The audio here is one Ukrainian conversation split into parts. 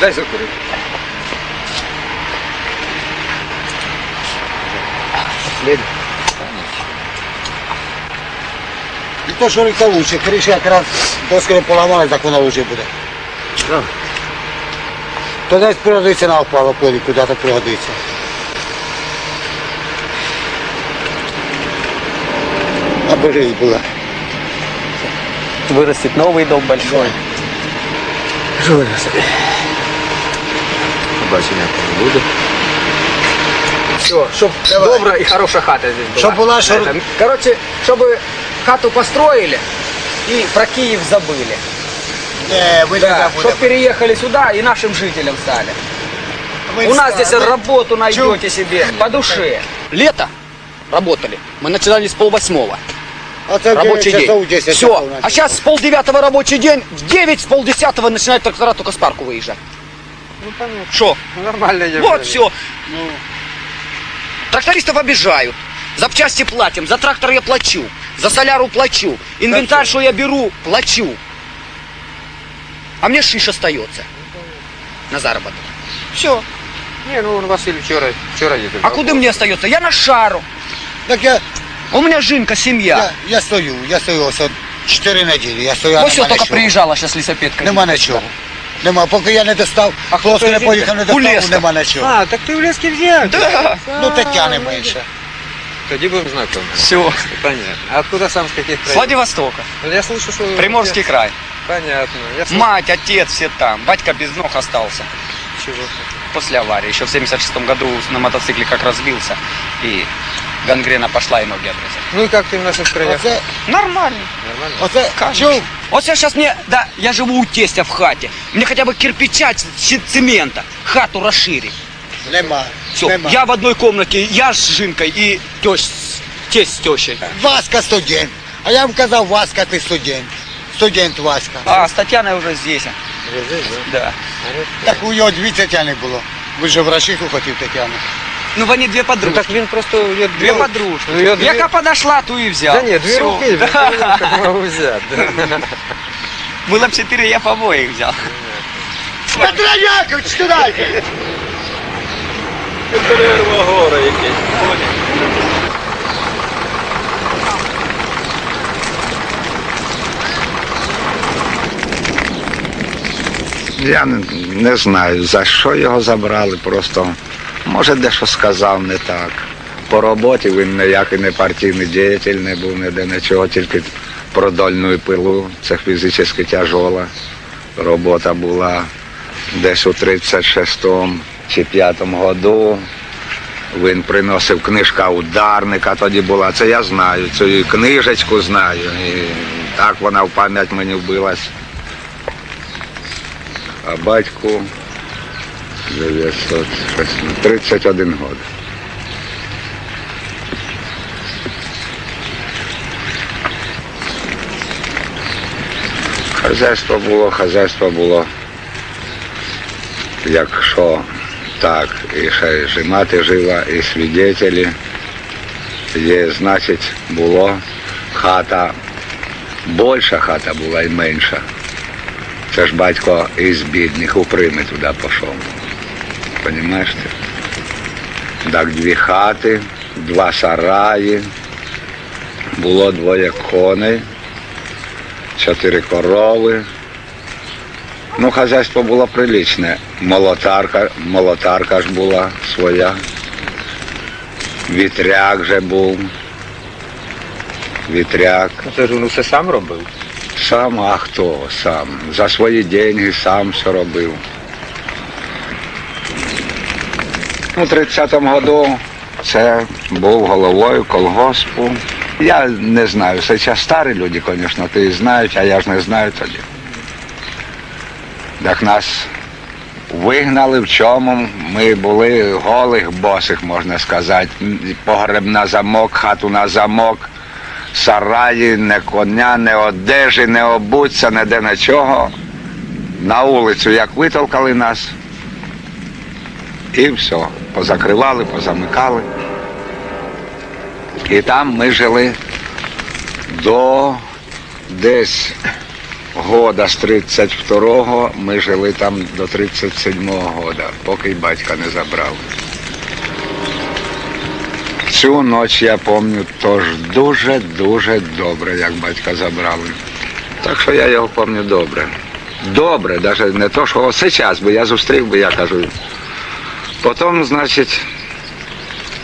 Дай закурити. І то, що ріка лучше, криша якраз доски не поламали, так воно лучше буде. То десь пригодиться на опало полі, куди то пригодиться. Аби жизнь була Вырастет новый дом большой. Побачення там буде. Все, чтоб добрая и хорошая хата здесь была. Чтоб была шар- Это, Короче, чтобы хату построили и про Киев забыли. Не, ви Да, чтобы переехали сюда и нашим жителям стали. У нас здесь работу найдете себе по душе. Лето работали. Мы начинали с полвосьмого. Рабочий день. Все. А сейчас с полдевятого рабочий день, в 9 с полдесятого начинают трактора только с парку выезжать. Ну понятно. Что? Нормально я Вот все. Трактористов обижают. Запчасти платим, за трактор я плачу, за соляру плачу, инвентарь, что я беру, плачу. А мне шиш остается на заработок. Все. Ні, ну Василь вчора, вчора їздив. А куда мне остается? Я на шару. Так я, У меня жинка, семья. я, я стою, я стою ось от 4 неділі, я стою, а Вот все, нема только нічого. приезжала сейчас лесопедка. Нема нічого. Нема, поки я не достав, а хлопці не поїхав, не У достав, Леска. нема нічого. А, так ти в Лєскі взяв? Да. Ну Тетяни менше. Тоді будемо знакомі. Все. Понятно. А откуда сам с каких С краев? Владивостока. Ну, Я слышу, что... Приморский край. Понятно. Я слышу, Мать, отец, все там. Батька без ног остался. чего. после аварии. Еще в 76 году на мотоцикле как разбился. И гангрена пошла и ноги отрезали. Ну и как ты в наших краях? Оце, Нормально. Нормально? оце, чув? Вот сейчас мне, да, я живу у тестя в хате. Мне хотя бы кирпича, цемента, хату расширить. Нема. Все, Нема. я в одной комнате, я с Жинкой и тесть, с- тесть с тещей. Васька студент. А я вам казав, Васька, ти студент. Студент Васька. А с Татьяной уже здесь. Вы здесь, да? Да. Так у нього дві Тетяни було. Ви ж в Рашиху хотів Тетяну. Ну, вони две Ну подружки. так він просто... Я Две подружки. Ну, я две- Яка подошла, ту и взял. Да нет, две Всё. руки, Да. как могу взять. да. Было б четыре, я по обоих взял. Петро Якович, сюди! Я не, не знаю, за що його забрали, просто може дещо сказав не так. По роботі він ніякий не партійний діятель, не був ніде нічого, тільки продольну пилу. Це фізично тяжола. Робота була десь у 36-му чи 5-му году. Він приносив книжка ударника тоді була. Це я знаю, цю книжечку знаю. І так вона в пам'ять мені вбилась. А батьку 900, 31 год. Хазяйство було, хазяйство було. Якщо так, і ще і мати жила, і свідетелі. Є, значить, було хата, більша хата була і менша. Це ж батько із бідних у туди пішов. Понімаєш ти? Так, дві хати, два сараї, було двоє коней, чотири корови. Ну, хазяйство було приличне. Молотарка, молотарка ж була своя. Вітряк же був. Вітряк. Це ж він усе сам робив? Сам, а хто сам? За свої деньги сам все робив. У 30-му году це був головою колгоспу. Я не знаю, зараз старі люди, звісно, ти знають, а я ж не знаю тоді. Так нас вигнали в чому. Ми були голих босих, можна сказати. Погреб на замок, хату на замок сараї, не коня, не одежі, не обуться, не де нічого. На вулицю як витолкали нас. І все. Позакривали, позамикали. І там ми жили до десь года з 32-го ми жили там до 37-го года, поки батька не забрав. Цю ніч я пам'ятаю теж дуже-дуже добре, як батька забрали. Так що я його пам'ятаю добре. Добре, навіть не то, що зараз би я зустрів би, я кажу. Потім, значить,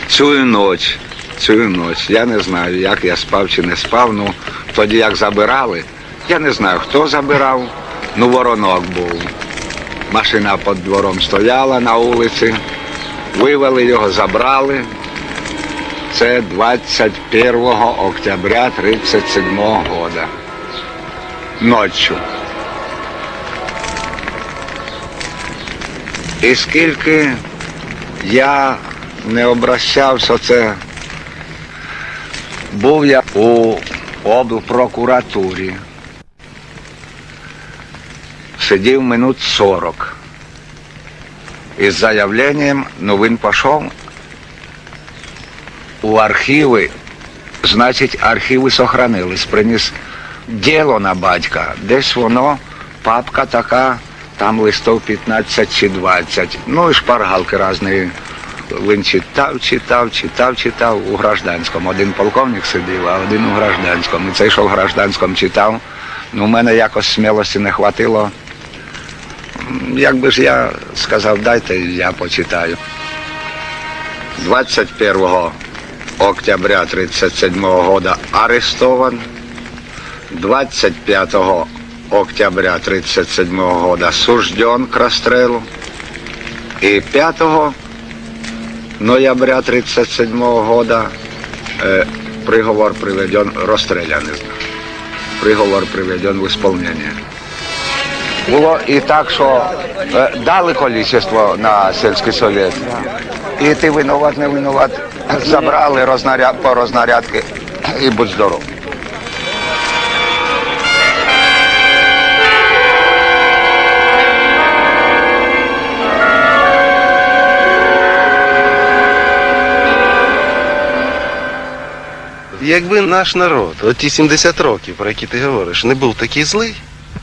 цю ніч, цю ніч, я не знаю, як я спав чи не спав. Ну, тоді як забирали, я не знаю, хто забирав, ну воронок був. Машина під двором стояла на вулиці, вивели його, забрали. Це 21 октября 37 года. Ночью. І скільки я не обращався, це був я у облпрокуратурі. Сидів минут 40. Із заявленням, ну він пішов у архіви, значить, архіви сохранились, приніс діло на батька. Десь воно, папка така, там листов 15 чи 20. Ну і шпаргалки різні. Він читав, читав, читав, читав у гражданському. Один полковник сидів, а один у гражданському. І цей, що в гражданському читав, ну, в мене якось смілості не хватило. Якби ж я сказав, дайте я почитаю. 21 октября 37 года арестован. 25 октября 37 года сужден к расстрелу. И 5 ноября 37 года э, приговор приведен, расстрелян. Приговор приведен в исполнение. Було і так, що е, дали количество на сільський совет. І ти винуват, не винуват, забрали рознаряд, по рознарядки і будь здоров. Якби наш народ, оті 70 років, про які ти говориш, не був такий злий,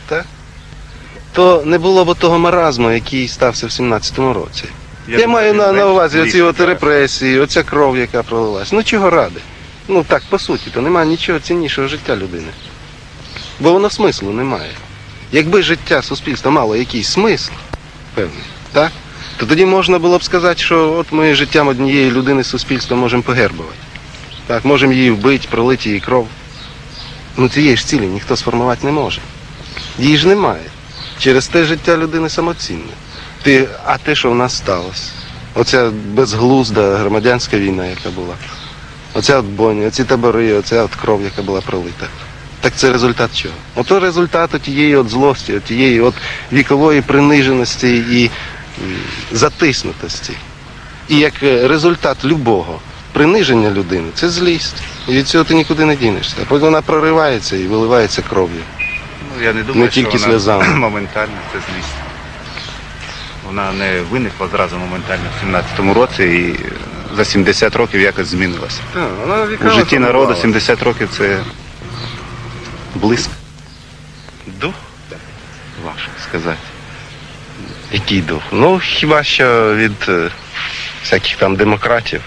так? то не було б того маразму, який стався в 17-му році. Я, маю на, на увазі оці от репресії, оця кров, яка пролилась. Ну чого ради? Ну так, по суті, то немає нічого ціннішого життя людини. Бо воно смислу немає. Якби життя суспільства мало якийсь смисл, певний, так? То тоді можна було б сказати, що от ми життям однієї людини суспільства можемо погербувати. Так, можемо її вбити, пролити її кров. Ну цієї ж цілі ніхто сформувати не може. Її ж немає. Через те життя людини самоцінне. Ти, а те, що в нас сталося? Оця безглузда громадянська війна, яка була. Оця от бойня, оці табори, оця от кров, яка була пролита. Так це результат чого? Ото результат тієї от злості, тієї от вікової приниженості і затиснутості. І як е, результат любого приниження людини це злість. І від цього ти нікуди не дінешся. А потім вона проривається і виливається кров'ю. Ну, я не думаю, Не тільки що вона сльозами. моментально це злість. Вона не виникла зразу моментально в 17-му році і за 70 років якось змінилася. У житті народу 70 років це близько. Дух? Важко сказати. Який дух? Ну, хіба що від е, всяких там демократів,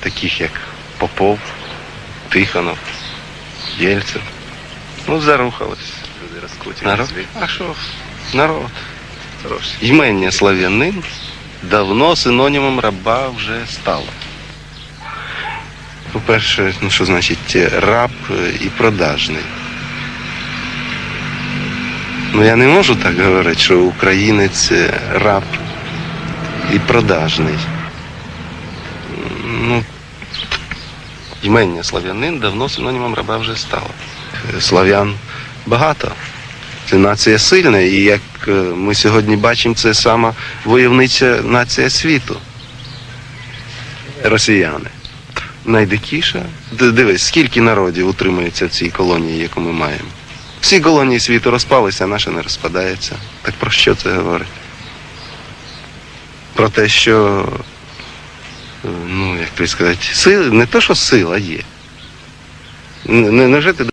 таких як Попов, Тихонов, Єльцин. Ну, зарухались. Люди розкуті. Народ. А що? Народ. Ймення слав'янин давно синонімом раба вже стало. По-перше, ну що значить е, раб е, і продажний. Ну я не можу так говорити, що українець е, раб і продажний. Ну, ймення слав'янин давно синонімом раба вже стало. Е, Слав'ян багато. Це нація сильна, і як е, ми сьогодні бачимо, це сама войовнича нація світу. Росіяни. Найдикіша. Дивись, скільки народів утримується в цій колонії, яку ми маємо. Всі колонії світу розпалися, а наша не розпадається. Так про що це говорить? Про те, що, ну, як тобі сказати, сила, не то, що сила є. Не, не, невже ти